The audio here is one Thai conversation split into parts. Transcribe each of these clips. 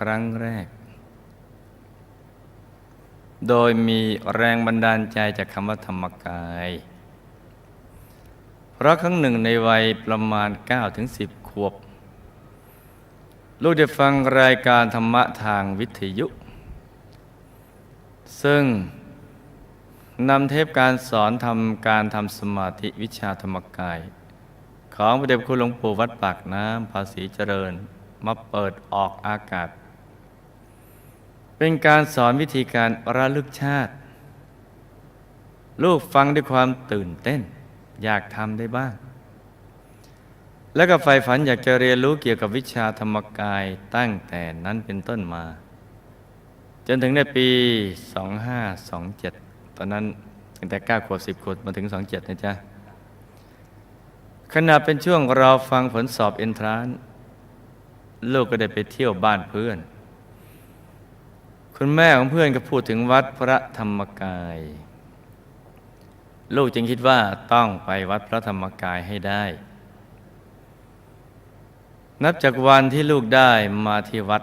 ครั้งแรก โดยมีแรงบันดาลใจจากคำว่าธรรมกาย เพราะครั้งหนึ่งในวัยประมาณ 9-10ขวบ ลูกได้ฟังรายการธรรมะทางวิทยุ ซึ่งนำเทปการสอนทำการทำสมาธิวิชาธรรมกาย ของพระเดชคุณหลวงปู่วัดปากน้ำภาษีเจริญ มาเปิดออกอากาศ เป็นการสอนวิธีการระลึกชาติ ลูกฟังด้วยความตื่นเต้น อยากทำได้บ้าง แล้วก็ใฝ่ฝันอยากจะเรียนรู้เกี่ยวกับวิชาธรรมกายตั้งแต่นั้นเป็นต้นมา จนถึงในปี 2527 ตอนนั้นตั้งแต่ 9 ขวบ 10 ขวบมาถึง 27 นะจ๊ะขณะเป็นช่วงเราฟังผลสอบเอนทรานซ์ลูกก็ได้ไปเที่ยวบ้านเพื่อน คุณแม่ของเพื่อนก็พูดถึงวัดพระธรรมกาย ลูกจึงคิดว่าต้องไปวัดพระธรรมกายให้ได้ นับจากวันที่ลูกได้มาที่วัด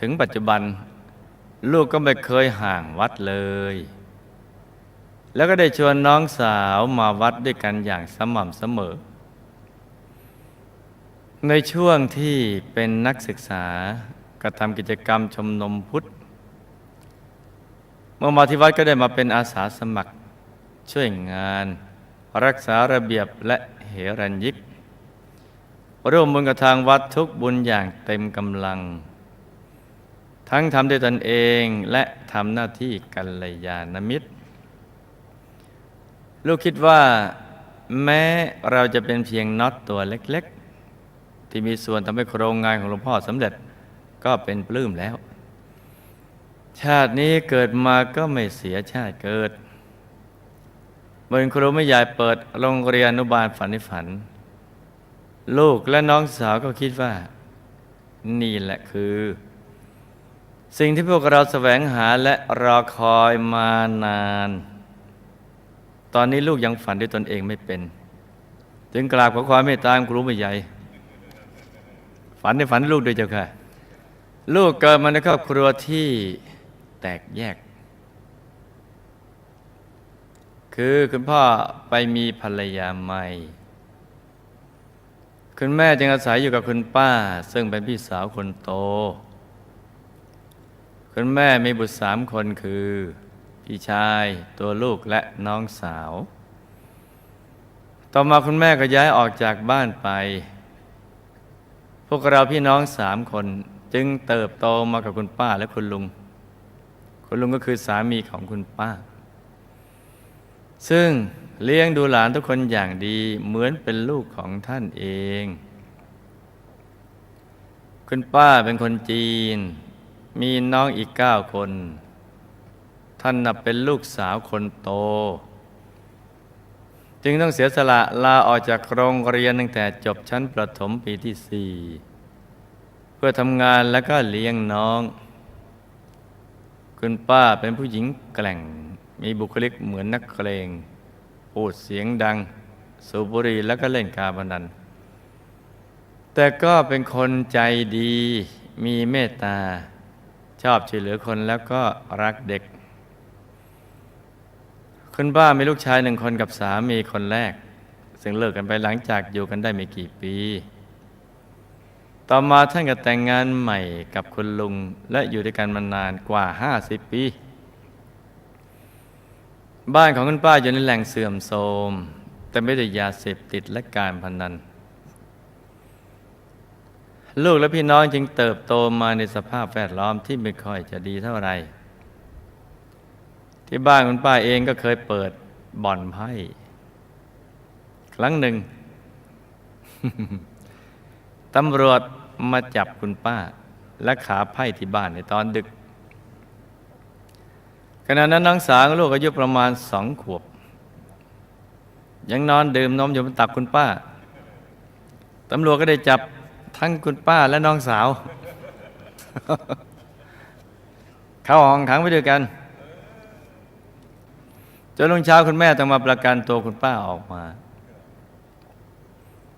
ถึงปัจจุบัน ลูกก็ไม่เคยห่างวัดเลย แล้วก็ได้ชวนน้องสาวมาวัดด้วยกันอย่างสม่ำเสมอ ในช่วงที่เป็นนักศึกษากระทำกิจกรรมชมนมพุทธ มื่อมาที่วัดก็ได้มาเป็นอาสาสมัคร ช่วยงาน รักษาระเบียบและเหรัญยิกร่วมบุญกับทางวัดทุกบุญอย่างเต็มกำลัง ทั้งทำด้วยตนเองและทำหน้าที่กัลยาณมิตร ลูกคิดว่าแม้เราจะเป็นเพียงน็อตตัวเล็ก ๆ ที่มีส่วนทำให้โครงงานของหลวงพ่อสำเร็จก็เป็นปลื้มแล้ว ชาตินี้เกิดมาก็ไม่เสียชาติเกิดเมื่อครูไม่ใหญ่เปิดโรงเรียนอนุบาลฝันในฝัน ลูกและน้องสาวก็คิดว่า นี่แหละคือ สิ่งที่พวกเราแสวงหาและรอคอยมานาน ตอนนี้ลูกยังฝันด้วยตนเองไม่เป็น จึงกราบขอความเมตตาครูไม่ใหญ่ฝันในฝันลูกด้วยเจ้าค่ะ ลูกเกิดมาในครอบครัวที่ แตกแยก คือคุณพ่อไปมีภรรยาใหม่ คุณแม่จึงอาศัยอยู่กับคุณป้า ซึ่งเป็นพี่สาวคนโต คุณแม่มีบุตรสามคนคือ พี่ชายตัวลูกและน้องสาว ต่อมาคุณแม่ก็ย้ายออกจากบ้านไป พวกเราพี่น้องสามคนจึงเติบโตมากับคุณป้าและคุณลุง คุณลุงก็คือสามีของคุณป้า ซึ่งเลี้ยงดูหลานทุกคนอย่างดีเหมือนเป็นลูกของท่านเอง คุณป้าเป็นคนจีน มีน้องอีกเก้าคน ท่านนับเป็นลูกสาวคนโต จึงต้องเสียสละลาออกจากโรงเรียนตั้งแต่จบชั้นประถมปีที่สี่เพื่อทำงานแล้วก็เลี้ยงน้อง คุณป้าเป็นผู้หญิงแกล่ง มีบุคลิกเหมือนนักเกรงพูดเสียงดัง สูบบุหรี่แล้วก็เล่นการพนัน แต่ก็เป็นคนใจดีมีเมตตา ชอบช่วยเหลือคนแล้วก็รักเด็ก คุณป้ามีลูกชายหนึ่งคนกับสามีคนแรก ซึ่งเลิกกันไปหลังจากอยู่กันได้ไม่กี่ปี ต่อมาท่านก็แต่งงานใหม่กับคุณลุง และอยู่ด้วยกันมานานกว่า 50 ปี บ้านของคุณป้าอยู่ในแหล่งเสื่อมโทรมแต่ไม่ได้ยาเสพติดและการพนัน ลูกและพี่น้องจึงเติบโตมาในสภาพแวดล้อมที่ไม่ค่อยจะดีเท่าไหร่ที่บ้านคุณป้าเองก็เคยเปิดบ่อนไพ่ ครั้งหนึ่ง ตำรวจมาจับคุณป้า และขาไพ่ที่บ้านในตอนดึกขณะนั้นน้องสาวลูกอายุประมาณสองขวบ ยังนอนดื่มนมอยู่บนตักคุณป้าตำรวจก็ได้จับทั้งคุณป้าและน้องสาว เข้าห้องขังไปด้วยกันจนลุงเช้าคุณแม่ต้องมาประกันตัวคุณป้าออกมา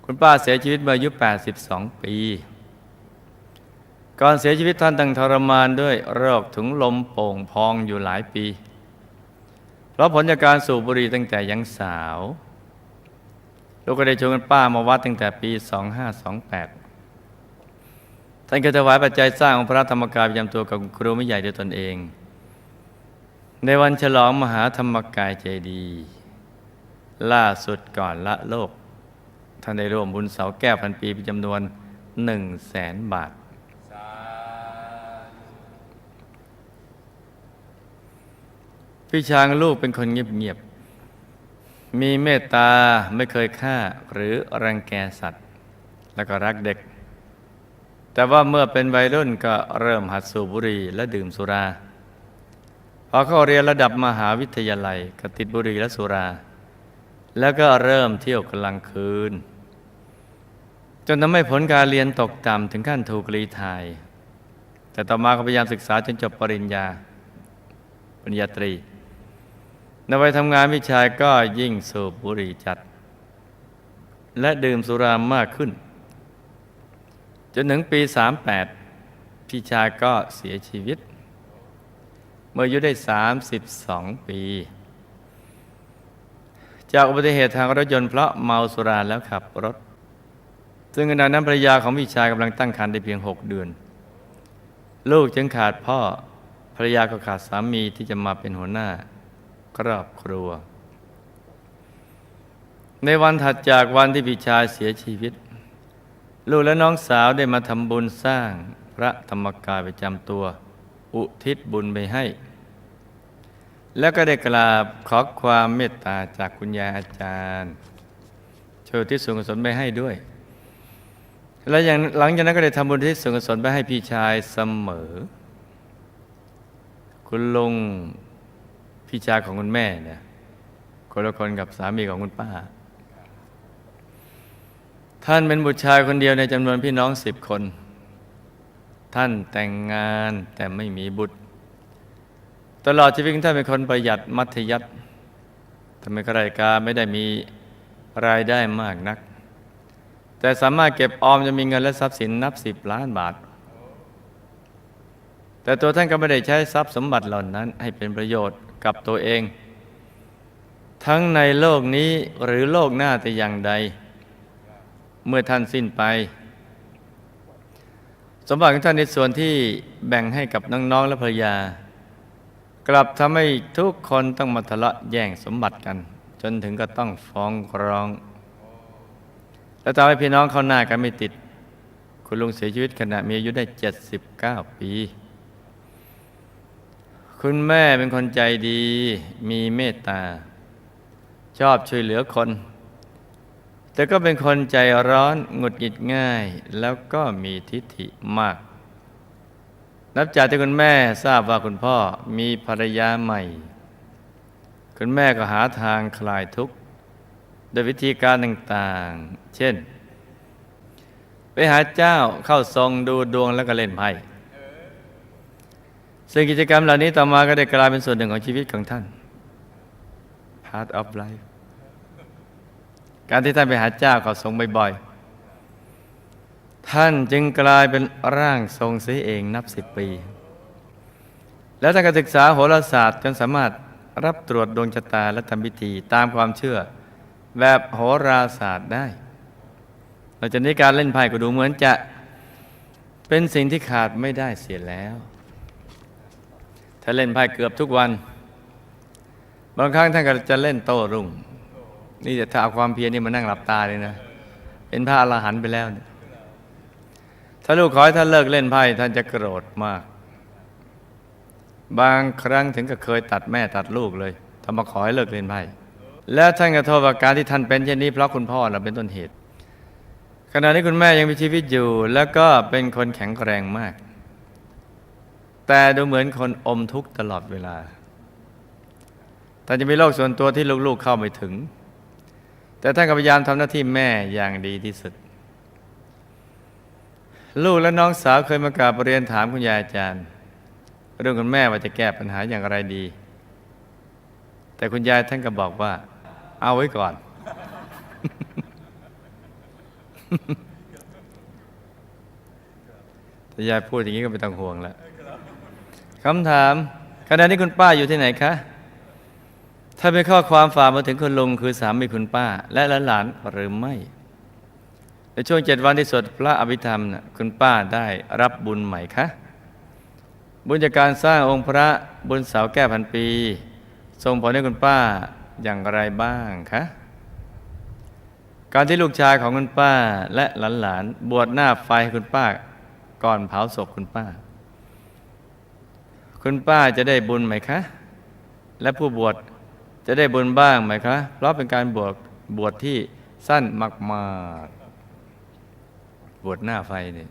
คุณป้าเสียชีวิตเมื่ออายุ 82 ปี ก่อนเสียชีวิตท่านตั้งทรมานด้วยโรคถุงลมโป่งพองอยู่หลายปี เพราะผลจากการสูบบุหรี่ตั้งแต่ยังสาว ลูกก็ได้ชวนป้ามาวัดตั้งแต่ปี 2528 ท่านก็ถวายปัจจัยสร้างองค์พระธรรมกายประจำตัวกับครูไม่ใหญ่ด้วยตนเอง ในวันฉลองมหาธรรมกายเจดี ล่าสุดก่อนละโลก ท่านได้ร่วมบุญเสาแก้วพันปีเป็นจำนวนหนึ่งแสนบาท พี่ช้างลูกเป็นคนเงียบๆ มีเมตตาไม่เคยฆ่าหรือรังแกสัตว์ แล้วก็รักเด็ก แต่ว่าเมื่อเป็นวัยรุ่นก็เริ่มหัดสูบบุหรี่และดื่มสุราพอเข้าเรียนระดับมหาวิทยาลัยก็ติดบุหรี่และสุรา แล้วก็เริ่มเที่ยวกลางคืน จนทำให้ผลการเรียนตกต่ำถึงขั้นถูกรีทาย แต่ต่อมาก็พยายามศึกษาจนจบปริญญา ปริญญาตรีในวัยทำงานพี่ชายก็ยิ่งสูบบุหรี่จัด และดื่มสุรามากขึ้น จนถึงปี 38 พี่ชายก็เสียชีวิต เมื่ออายุได้ 32 ปี จากอุบัติเหตุทางรถยนต์เพราะเมาสุราแล้วขับรถ ซึ่งขณะนั้นภรรยาของพี่ชายกำลังตั้งครรภ์ได้เพียง6เดือน ลูกจึงขาดพ่อภรรยาก็ขาดสามีที่จะมาเป็นหัวหน้าครอบครัว ในวันถัดจากวันที่พี่ชายเสียชีวิต ลูกและน้องสาวได้มาทำบุญสร้างพระธรรมกายประจำตัว อุทิศบุญไปให้ แล้วก็ได้กราบขอความเมตตาจากคุณยายอาจารย์ ช่วยอุที่ส่วนกุศลไปให้ด้วย และอย่างหลังจากนั้นก็ได้ทำบุญที่ส่วนกุศลไปให้พี่ชายเสมอ คุณลุงพี่ชายของคุณแม่เนี่ยคนละคนกับสามีของคุณป้า ท่านเป็นบุตรชายคนเดียวในจำนวนพี่น้องสิบคน ท่านแต่งงานแต่ไม่มีบุตร ตลอดชีวิตท่านเป็นคนประหยัดมัธยัติทำไมข้าราชการไม่ได้มีรายได้มากนัก แต่สามารถเก็บออมจะมีเงินและทรัพย์สินนับสิบล้านบาท แต่ตัวท่านก็ไม่ได้ใช้ทรัพย์สมบัติเหล่านั้น ให้เป็นประโยชน์กับตัวเอง ทั้งในโลกนี้หรือโลกหน้าแต่อย่างใด เมื่อท่านสิ้นไป สมบัติของท่านในส่วนที่แบ่งให้กับน้องๆและภรรยา กลับทำให้ทุกคนต้องมาทะเลาะแย่งสมบัติกัน จนถึงก็ต้องฟ้องร้อง และทำให้พี่น้องเข้าหน้ากันไม่ติด คุณลุงเสียชีวิตขณะมีอายุได้ 79 ปี คุณแม่เป็นคนใจดี มีเมตตา ชอบช่วยเหลือคน แต่ก็เป็นคนใจร้อนหงุดหงิดง่าย แล้วก็มีทิฐิมาก นับจากที่คุณแม่ทราบว่าคุณพ่อมีภรรยาใหม่ คุณแม่ก็หาทางคลายทุกข์ โดยวิธีการต่างๆ เช่น ไปหาเจ้าเข้าทรงดูดวงแล้วก็เล่นไพ่ซึ่งกิจกรรมเหล่านี้ต่อมาก็ได้กลายเป็นส่วนหนึ่งของชีวิตของท่าน part of life การที่ท่านไปหาเจ้าเข้าทรงบ่อยๆ ท่านจึงกลายเป็นร่างทรงเสียเองนับสิบปี แล้วท่านก็ศึกษาโหราศาสตร์จนสามารถรับตรวจดวงชะตาและทำพิธีตามความเชื่อ แบบโหราศาสตร์ได้หลังจากนี้การเล่นไพ่ก็ดูเหมือนจะเป็นสิ่งที่ขาดไม่ได้เสียแล้ว ถ้าเล่นไพ่เกือบทุกวัน บางครั้งท่านก็จะเล่นโต้รุ่ง นี่จะถ้าเอาความเพียรนี่มานั่งหลับตาเลยนะ เป็นพระอรหันต์ไปแล้วเนี่ยถ้าลูกขอให้ท่านเลิกเล่นไพ่ท่านจะโกรธมาก บางครั้งถึงกับเคยตัดแม่ตัดลูกเลยทำมาขอให้เลิกเล่นไพ่ แล้วท่านก็โทษว่าการที่ท่านเป็นเช่นนี้เพราะคุณพ่อเราเป็นต้นเหตุ ขณะนี้คุณแม่ยังมีชีวิตอยู่ แล้วก็เป็นคนแข็งแกร่งมาก แต่ดูเหมือนคนอมทุกข์ตลอดเวลาท่านจะมีโลกส่วนตัวที่ลูกๆเข้าไม่ถึง แต่ท่านก็พยายามทำหน้าที่แม่อย่างดีที่สุด ลูกและน้องสาวเคยมากราบเรียนถามคุณยายอาจารย์ เรื่องคุณแม่ว่าจะแก้ปัญหาอย่างไรดีแต่คุณยายท่านก็บอกว่า เอาไว้ก่อนแแต่ยายพูดอย่างนี้ก็ไม่ต้องห่วงแล้วคำถามขณะนี้คุณป้าอยู่ที่ไหนคะ ถ้าเป็นข้อความฝากมาถึงคุณลุงคือสามีคุณป้า และหลานๆหรือไม่ ในช่วงเจ็ดวันที่สวดพระอภิธรรมน่ะคุณป้าได้รับบุญใหม่คะ บุญจากการสร้างองค์พระบุญเสาแก้พันปี ส่งผลให้คุณป้า อย่างไรบ้างคะ การที่ลูกชายของคุณป้าและหลานๆบวชหน้าไฟให้คุณป้า ก่อนเผาศพคุณป้า คุณป้าจะได้บุญไหมคะ และผู้บวชจะได้บุญบ้างไหมคะ เพราะเป็นการบวชบวชที่สั้นมากๆ บวชหน้าไฟเนี่ย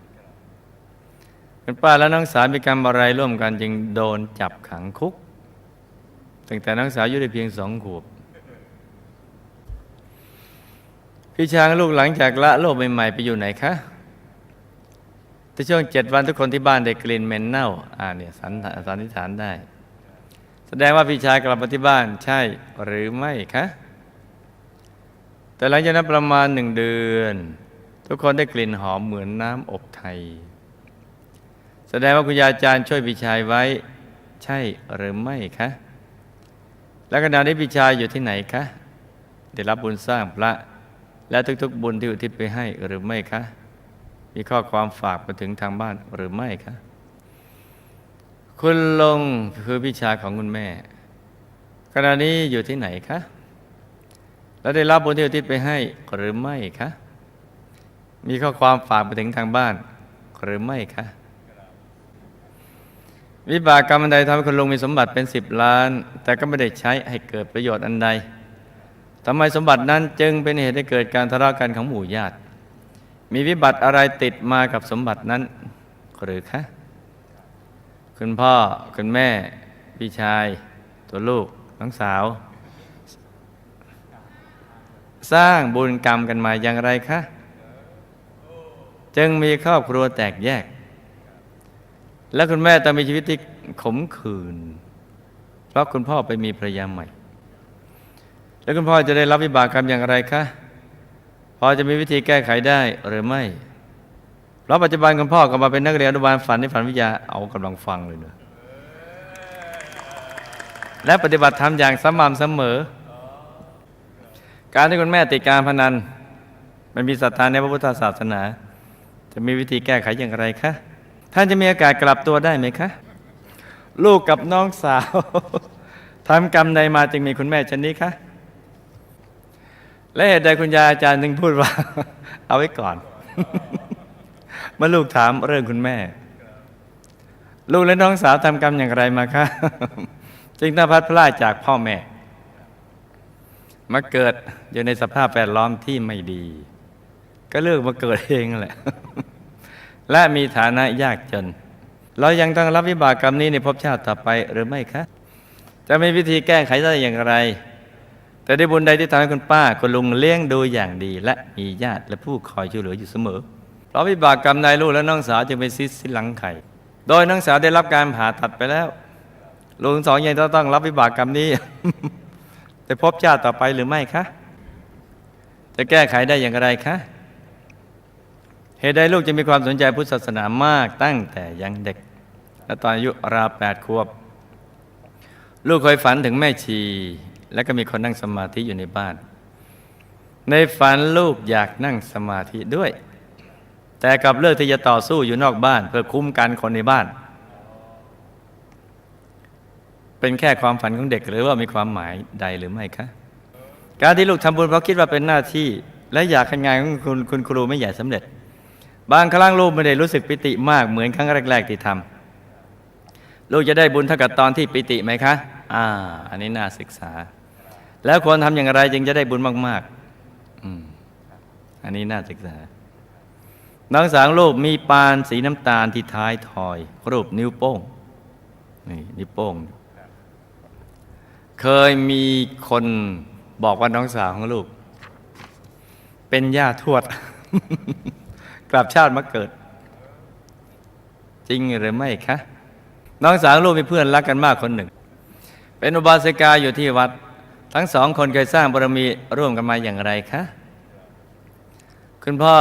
คุณป้าและน้องสาวมีกรรมอะไรร่วมกันจึงโดนจับขังคุกตั้งแต่น้องสาวอายุได้เพียงสองขวบ พี่ช้างลูกหลังจากละโลกใหม่ๆไปอยู่ไหนคะแต่ช่วงเจ็ดวันทุกคนที่บ้านได้กลิ่นเหม็นเน่า อ่าเนี่ยสันสันนิษฐานได้ แสดงว่าพี่ชายกลับมาที่บ้านใช่หรือไม่คะ แต่หลังจากนั้นประมาณหนึ่งเดือน ทุกคนได้กลิ่นหอมเหมือนน้ำอบไทย แสดงว่าคุณยาอาจารย์ช่วยพี่ชายไว้ ใช่หรือไม่คะ และขณะนี้พี่ชายอยู่ที่ไหนคะ ได้รับบุญสร้างพระ และทุกๆ บุญที่อุทิศไปให้หรือไม่คะ มีข้อความฝากมาถึงทางบ้านหรือไม่คะ คุณลงคือพี่ชาของคุณแม่ ขณะนี้อยู่ที่ไหนคะ แล้วได้รับบุญที่อุทิศไปให้หรือไม่คะ มีข้อความฝากไปถึงทางบ้านหรือไม่คะวิบากกรรมอันใดทำให้คุณลุงมีสมบัติเป็นสิบล้าน แต่ก็ไม่ได้ใช้ให้เกิดประโยชน์อันใด ทำไมสมบัตินั้นจึงเป็นเหตุให้เกิดการทะเลาะกันของหมู่ญาติ มีวิบัติอะไรติดมากับสมบัตินั้น หรือคะ คุณพ่อ คุณแม่ พี่ชาย ตัวลูก น้องสาว สร้างบุญกรรมกันมาอย่างไรคะ จึงมีครอบครัวแตกแยก และคุณแม่ต้องมีชีวิตที่ขมขื่น เพราะคุณพ่อไปมีภรรยาใหม่ แล้วคุณพ่อจะได้รับวิบากกรรมอย่างไรคะ พอจะมีวิธีแก้ไขได้หรือไม่เพราะปัจจุบันคุณพ่อก็มาเป็นนักเรียนอนุบาลฝันในฝันวิทยาเอากำลังฟังเลยเนอะและปฏิบัติธรรมอย่างสม่ำเสมอ การที่คุณแม่ติดการพนัน มันมีศรัทธาในพระพุทธศาสนา จะมีวิธีแก้ไขอย่างไรคะ ท่านจะมีโอกาสกลับตัวได้ไหมคะ ลูกกับน้องสาวทำกรรมใดมาจึงมีคุณแม่ชนนี้คะ และเหตุใดคุณยายอาจารย์ถึงพูดว่า เอาไว้ก่อนเมื่อลูกถามเรื่องคุณแม่ ลูกและน้องสาวทำกรรมอย่างไรมาคะจึงต้องพัดพลาดจากพ่อแม่ มาเกิดอยู่ในสภาพแวดล้อมที่ไม่ดี ก็เลือกมาเกิดเองแหละ และมีฐานะยากจน เรายังต้องรับวิบากกรรมนี้ในภพชาติต่อไปหรือไม่คะ จะมีวิธีแก้ไขได้อย่างไร แต่ได้บุญใดที่ทำให้คุณป้าคุณลุงเลี้ยงดูอย่างดี และมีญาติและผู้คอยช่วยเหลืออยู่เสมอ เพราะวิบากกรรมนายลูกและน้องสาวจึงเป็นซิสสิหลังไข่ โดยน้องสาวได้รับการผ่าตัดไปแล้วลุงสองยังต้องรับวิบากกรรมนี้จะพบชาติต่อไปหรือไม่คะจะแก้ไขได้อย่างไรคะเหตุใดลูกจะมีความสนใจพุทธศาสนามากตั้งแต่ยังเด็ก และตอนอายุราวแปดขวบ ลูกเคยฝันถึงแม่ชี และก็มีคนนั่งสมาธิอยู่ในบ้าน ในฝันลูกอยากนั่งสมาธิด้วย แต่กลับเลือกที่จะต่อสู้อยู่นอกบ้าน เพื่อคุ้มกันคนในบ้าน เป็นแค่ความฝันของเด็กหรือว่ามีความหมายใดหรือไม่คะ การที่ลูกทำบุญเพราะคิดว่าเป็นหน้าที่ และอยากให้งานของคุณคุณครูไม่ใหญ่สำเร็จ บางครั้งลูกไม่ได้รู้สึกปิติมากเหมือนครั้งแรก ๆ ที่ทำลูกจะได้บุญเท่ากับตอนที่ปิติไหมคะ อ่า อันนี้น่าศึกษา แล้วควรทำอย่างไรจึงจะได้บุญมากๆออันนี้น่าศึกษาน้องสาวลูกมีปานสีน้ำตาลที่ท้ายทอย รูปนิ้วโป้งนี่นิ้วโป้ง เคยมีคนบอกว่าน้องสาวของลูก เป็นย่าทวด กลับชาติมาเกิด จริงหรือไม่คะ น้องสาวลูกมีเพื่อนรักกันมากคนหนึ่ง เป็นอุบาสิกาอยู่ที่วัด ทั้งสองคนเคยสร้างบารมีร่วมกันมาอย่างไรคะ คุณพ่อ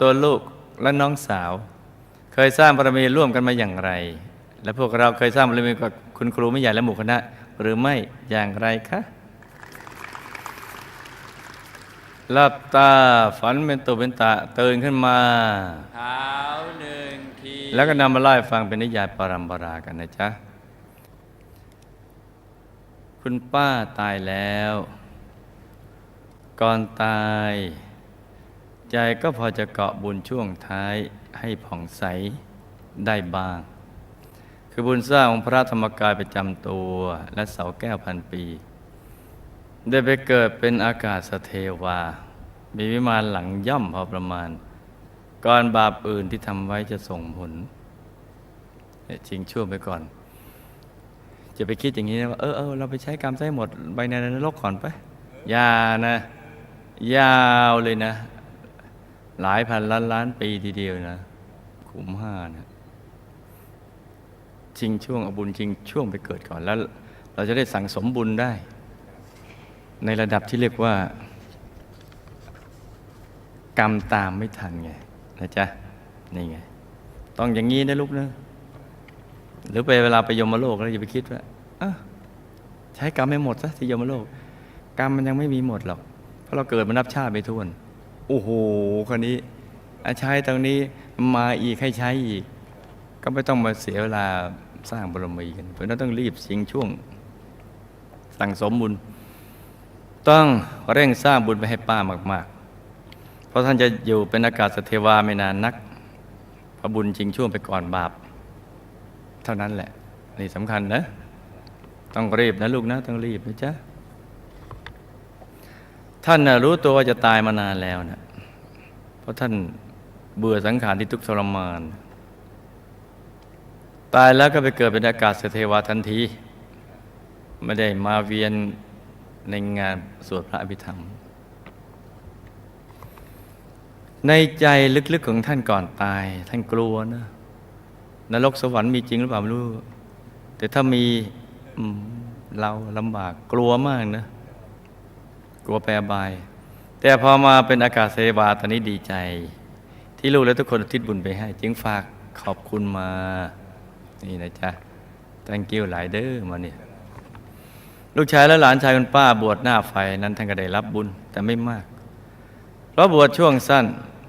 ตัวลูกและน้องสาว เคยสร้างบารมีร่วมกันมาอย่างไร และพวกเราเคยสร้างบารมีกับคุณครูไม่ใหญ่และหมู่คณะ หรือไม่อย่างไรคะหลับตาฝันเป็นตุเป็นตะตื่นขึ้นมาเท้าหนึ่งทีแล้วก็นำมาไล่าให้ฟังเป็นนิยายปรัมปรากันนะจ๊ะ คุณป้าตายแล้ว ก่อนตาย ใจก็พอจะเกาะบุญช่วงท้ายให้ผ่องใสได้บ้าง คือบุญสร้างองพระธรรมกายประจำตัว และเสาแก้วพันปี ได้ไปเกิดเป็นอากาศสเทวา มีวิมานหลังย่อมพอประมาณ ก่อนบาปอื่นที่ทำไว้จะส่งผลชิงชั่วไปก่อน จะไปคิดอย่างนี้นะว่าเออเออเราไปใช้กรรมใช้หมดไปในนรกก่อนไปอย่านะ ยาวเลยนะ หลายพันล้านล้านปีทีเดียวนะขุมห้านะชิงช่วงอาบุญชิงช่วงไปเกิดก่อนแล้ว เราจะได้สั่งสมบุญได้ ในระดับที่เรียกว่า กรรมตามไม่ทันไงนะจ๊ะนี่ไง ต้องอย่างนี้นะลูกนะ หรือไปเวลาไปยมโลกแล้วอย่าไปคิดว่าใช้กรรมไม่หมดซะที่ยมโลก กรรมมันยังไม่มีหมดหรอก เพราะเราเกิดมานับชาติไปทุกวน โอ้โหคนนี้อาใช้ตรงนี้มาอีกให้ใช้อีก ก็ไม่ต้องมาเสียเวลาสร้างบารมีกันเพราะนั้นต้องรีบสิงช่วง สั่งสมบุญ ต้องเร่งสร้างบุญไปให้ป้ามากๆ เพราะท่านจะอยู่เป็นอากาศเทวาไม่นานนักพระบุญจริงช่วงไปก่อนบาป เท่านั้นแหละ นี่สำคัญนะ ต้องรีบนะลูกนะ ต้องรีบนะจ๊ะ ท่านนะรู้ตัวว่าจะตายมานานแล้วนะเพราะท่านเบื่อสังขารที่ทุกข์ทรมาน ตายแล้วก็ไปเกิดเป็นอากาศเทวาทันที ไม่ได้มาเวียนในงานสวดพระอภิธรรม ในใจลึกๆของท่านก่อนตาย ท่านกลัวนะ นรกสวรรค์มีจริงหรือเปล่าไม่รู้ แต่ถ้ามีเราลำบากกลัวมากนะ กลัวแปรบาย แต่พอมาเป็นอากาศเสวาตอนนี้ดีใจ ที่ลูกและทุกคนทิศบุญไปให้ จึงฝากขอบคุณมา นี่นะจ๊ะ thank you หลายเด้อมาเนี่ยลูกชายและหลานชายคุณป้าบวชหน้าไฟนั้นท่านก็ได้รับบุญแต่ไม่มาก เพราะบวชช่วงสั้น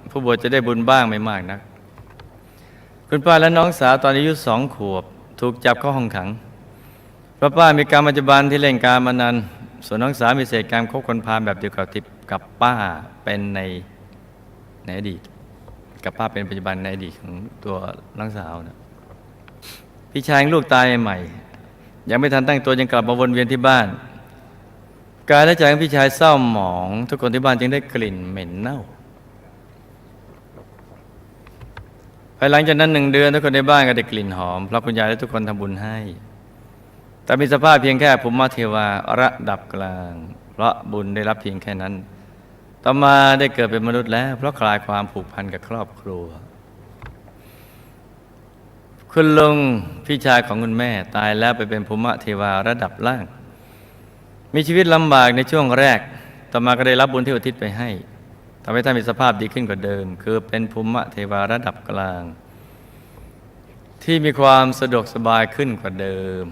ผู้บวชจะได้บุญบ้างไม่มากนัก คุณป้าและน้องสาวตอนอายุสองขวบ ถูกจับเข้าห้องขังเพราะป้ามีการปัจจุบันที่เล่นการมานานส่วนน้องสาวมีเศษการคบคนพาลแบบเดียวกับที่กับป้าเป็นในในอดีต กับป้าเป็นปัจจุบันในอดีตของตัวน้องสาวนะพี่ชายลูกตายใหม่ ยังไม่ทันตั้งตัวยังกลับมาวนเวียนที่บ้านกายและใจของพี่ชายเศร้าหมอง ทุกคนที่บ้านจึงได้กลิ่นเหม็นเน่า ภาย หลังจากนั้นหนึ่งเดือนทุกคนในบ้านก็ได้กลิ่นหอมเพราะคุณยายและทุกคนทำบุญให้ แต่มีสภาพเพียงแค่ภูมิเทวาระดับกลาง เพราะบุญได้รับเพียงแค่นั้น ต่อมาได้เกิดเป็นมนุษย์แล้ว เพราะคลายความผูกพันกับครอบครัว คุณลุงพี่ชายของคุณแม่ตายแล้วไปเป็นภูมิเทวาระดับล่าง มีชีวิตลำบากในช่วงแรก ต่อมาก็ได้รับบุญที่อุทิศไปให้ ทำให้ท่านมีสภาพดีขึ้นกว่าเดิม คือเป็นภูมิเทวาระดับกลาง ที่มีความสะดวกสบายขึ้นกว่าเดิม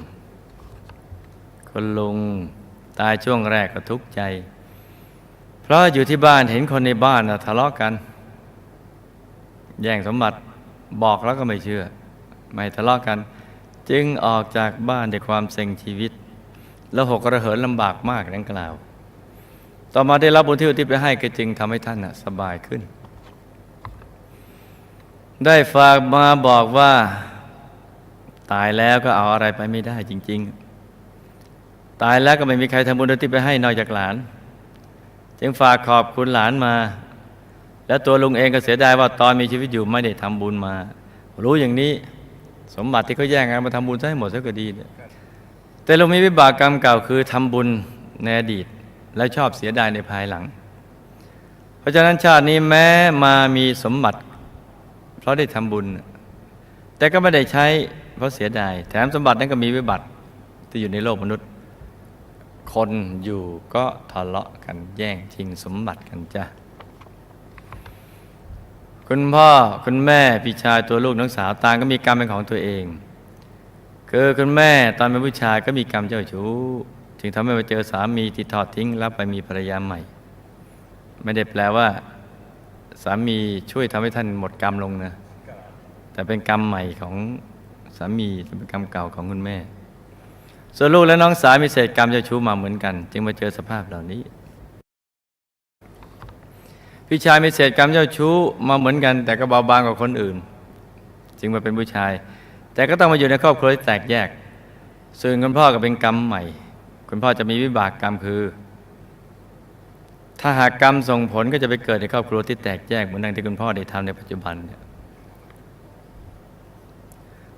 คุณลุงตายช่วงแรกก็ทุกข์ใจ เพราะอยู่ที่บ้านเห็นคนในบ้านนะทะเลาะกัน แย่งสมบัติบอกแล้วก็ไม่เชื่อ ไม่ทะเลาะกัน จึงออกจากบ้านด้วยความเซ็งชีวิต แล้วหกระเหินลำบากมากดังกล่าว ต่อมาได้รับบุญที่อุทิศไปให้ก็จึงทำให้ท่านนะสบายขึ้น ได้ฝากมาบอกว่า ตายแล้วก็เอาอะไรไปไม่ได้จริง ๆ ตายแล้วก็ไม่มีใครทำบุญอุทิศไปให้นอกจากหลาน จึงฝากขอบคุณหลานมา แล้วตัวลุงเองก็เสียดายว่าตอนมีชีวิตอยู่ไม่ได้ทำบุญมา รู้อย่างนี้สมบัติที่เขาแย่งกันมาทำบุญซะให้หมดซะก็ดี แต่เรามีวิบากกรรมเก่าคือทำบุญในอดีต และชอบเสียดายในภายหลัง เพราะฉะนั้นชาตินี้แม้มามีสมบัติ เพราะได้ทำบุญ แต่ก็ไม่ได้ใช้เพราะเสียดาย แถมสมบัตินั้นก็มีวิบัติที่อยู่ในโลกมนุษย์ คนอยู่ก็ทะเลาะกันแย่งชิงสมบัติกันจ้ะคคุณพ่อคุณแม่พี่ชายตัวลูกน้องสาวต่างก็มีกรรมเป็นของตัวเอง คือคุณแม่ตอนเป็นผู้ชายก็มีกรรมเจ้าชู้ จึงทำให้มาเจอสามีที่ทอดทิ้งแล้วไปมีภรรยาใหม่ ไม่ได้แปลว่า สามีช่วยทำให้ท่านหมดกรรมลงนะแต่เป็นกรรมใหม่ของสามีเป็นกรรมเก่าของคุณแม่ ส่วนลูกและน้องสาวมีเศษกรรมเจ้าชู้มาเหมือนกัน จึงมาเจอสภาพเหล่านี้พี่ชายมีเศษกรรมเจ้าชู้มาเหมือนกัน แต่ก็เบาบางกว่าคนอื่น จึงมาเป็นผู้ชาย แต่ก็ต้องมาอยู่ในครอบครัวที่แตกแยกส่วนคุณพ่อก็เป็นกรรมใหม่ คุณพ่อจะมีวิบากกรรมคือ ถ้าหากกรรมส่งผลก็จะไปเกิดในครอบครัวที่แตกแยกเหมือนดังที่คุณพ่อได้ทำในปัจจุบันเนี่ย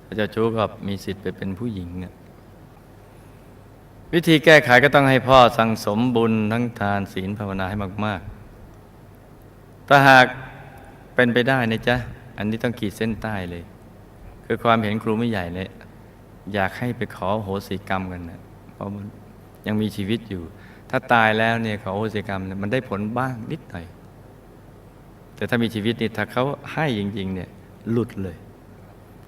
พระเจ้าชู้ก็มีสิทธิ์ไปเป็นผู้หญิงวิธีแก้ไขก็ต้องให้พ่อสั่งสมบุญทั้งทานศีลภาวนาให้มาก ๆ ถ้าหากเป็นไปได้นะจ๊ะ อันนี้ต้องขีดเส้นใต้เลย คือความเห็นครูไม่ใหญ่เลย อยากให้ไปขอโหสิกรรมกันนะเพราะมัน ยังมีชีวิตอยู่ ถ้าตายแล้วเนี่ยเขอโหสิกรรมมันได้ผลบ้างนิดหน่อย แต่ถ้ามีชีวิตนี่ถ้าเขาให้จริงๆเนี่ยหลุดเลย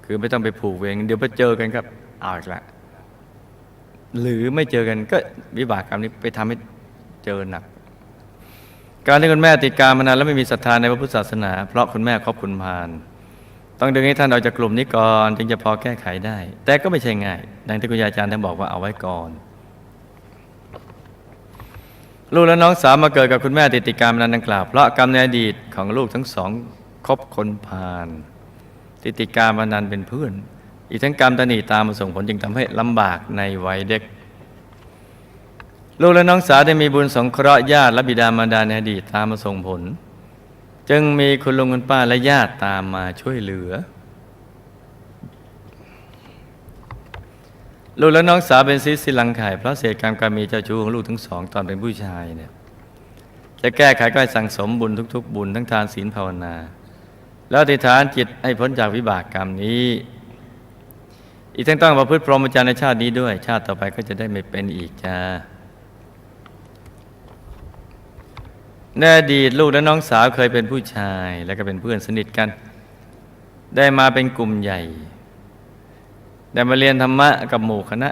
คือไม่ต้องไปผูกเวรเดี๋ยวไปเจอกันก็เอาอีกละหรือไม่เจอกันก็วิบากกรรมนี้ไปทำให้เจอหนัก การที่คุณแม่ติดการมานานแล้วไม่มีศรัทธาในพระพุทธศาสนา เพราะคุณแม่ครอบคุณพานต้องดึงให้ท่านออกจากกลุ่มนี้ก่อน จึงจะพอแก้ไขได้ แต่ก็ไม่ใช่ง่าย ดังที่คุณยาอาจารย์ท่านบอกว่าเอาไว้ก่อน ลูกและน้องสาวมาเกิดกับคุณแม่ติดติการมานานดังกล่าวเพราะกรรมในอดีตของลูกทั้งสองคบคนพาลติดติการมานานเป็นเพื่อน อีกทั้งกรรมตนีตามมาส่งผลจึงทำให้ลำบากในวัยเด็ก ลูกและน้องสาวได้มีบุญสงเคราะห์ญาติและบิดามารดาในอดีตตามมาส่งผล จึงมีคุณลุงคุณป้าและญาติตามมาช่วยเหลือ ลูกและน้องสาวเป็นซิสสิลังไข่เพราะเศษกรรมการมีเจ้าชู้ของลูกทั้งสองตอนเป็นผู้ชายเนี่ยจะแก้ไขก็ให้สั่งสมบุญทุก ๆ บุญทั้งทานศีลภาวนา แล้วอธิฐานจิตให้พ้นจากวิบากกรรมนี้ อีกทั้งต้องประพฤติพรหมจรรย์ในชาตินี้ด้วย ชาติต่อไปก็จะได้ไม่เป็นอีกจ้าในอดีตลูกและน้องสาวเคยเป็นผู้ชาย และก็เป็นเพื่อนสนิทกัน ได้มาเป็นกลุ่มใหญ่ ได้มาเรียนธรรมะกับหมู่คณะ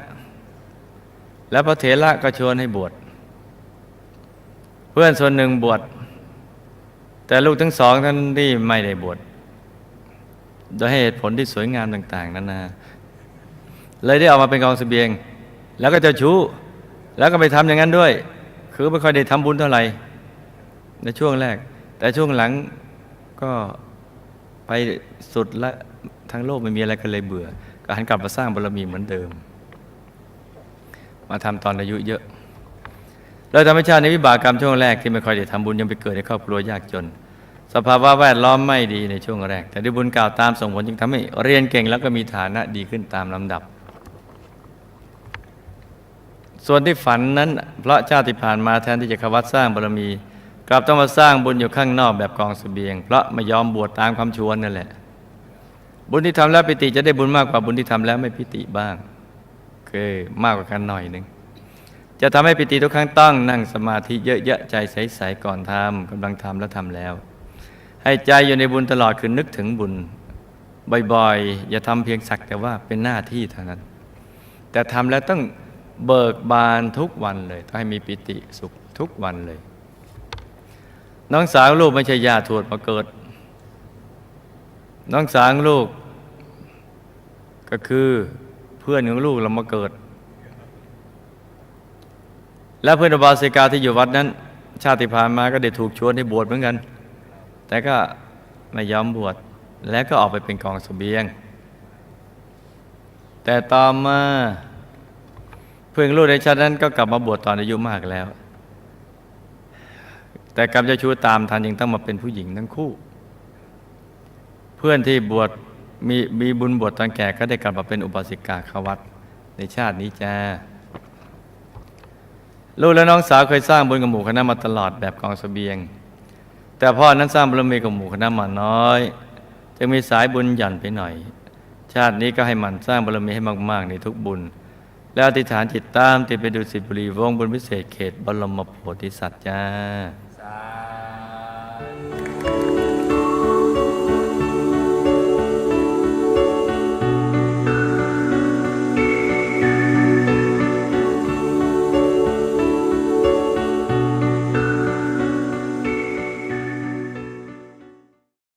แล้วพระเถระก็ชวนให้บวช เพื่อนส่วนหนึ่งบวช แต่ลูกทั้งสองท่านที่ไม่ได้บวช โดยให้เหตุผลที่สวยงามต่างๆนานาเลยได้ออกมาเป็นกองเสบียง แล้วก็จะชู้ แล้วก็ไปทำอย่างนั้นด้วย คือไม่ค่อยได้ทำบุญเท่าไหร่ ในช่วงแรก แต่ช่วงหลังก็ไปสุดละทั้งโลกไม่มีอะไรกันเลยเบื่อ ก็หันกลับมาสร้างบารมีเหมือนเดิม มาทำตอนอายุเยอะโดยธรรมชาติในวิบากกรรมช่วงแรกที่ไม่ค่อยได้ทำบุญยังไปเกิดในครอบครัวยากจน สภาวะแวดล้อมไม่ดีในช่วงแรก แต่ด้วยบุญกล่าวตามส่งผลจึงทำให้เรียนเก่งแล้วก็มีฐานะดีขึ้นตามลำดับ ส่วนที่ฝันนั้นเพราะชาติผ่านมาแทนที่จะขวัดสร้างบารมี กลับต้องมาสร้างบุญอยู่ข้างนอกแบบกองเสบียง เพราะไม่ยอมบวชตามคำชวนนั่นแหละ บุญที่ทำแล้วปิติจะได้บุญมากกว่าบุญที่ทำแล้วไม่ปิติบ้างคือมากกว่ากันหน่อยหนึ่งจะทำให้ปิติทุกครั้งต้องนั่งสมาธิเยอะๆใจใสๆก่อนทำกำลังทำแล้วทำแล้ว ให้ใจอยู่ในบุญตลอดคือนึกถึงบุญบ่อยๆ อย่าทำเพียงสักแต่ว่าเป็นหน้าที่เท่านั้น แต่ทำแล้วต้องเบิกบานทุกวันเลย ต้องให้มีปิติสุขทุกวันเลย น้องสาวลูกไม่ใช่ญาติทวดมาเกิด น้องสาวลูก ก็คือเพื่อนของลูกเรามาเกิด และเพื่อนอบาสิกาที่อยู่วัดนั้น ชาติผ่านมาก็ได้ถูกชวนให้บวชเหมือนกัน แต่ก็ไม่ยอมบวชและก็ออกไปเป็นกองเสบียง แต่ต่อมาเพื่อนลูกในชาตินั้นก็กลับมาบวชตอนอายุมากแล้ว แต่กรรมจะชูตามทันยังต้องมาเป็นผู้หญิงทั้งคู่ พื่อนที่บวชมีมีบุญบวชตอนแก่ก็ได้กลับมาเป็นอุบาสิกาขวัตในชาตินี้จ้าลูกและน้องสาวเคยสร้างบุญกับหมู่คณะมาตลอดแบบกองเสบียง แต่พ่อนั้นสร้างบารมีกับหมู่คณะมาน้อยจึงมีสายบุญหย่อนไปหน่อย ชาตินี้ก็ให้มันสร้างบารมีให้มาก ๆ ในทุกบุญ แล้วอธิษฐานจิตตามติดไปดูสิบุรีวงบุญพิเศษเขตบรมโพธิสัตว์จ้า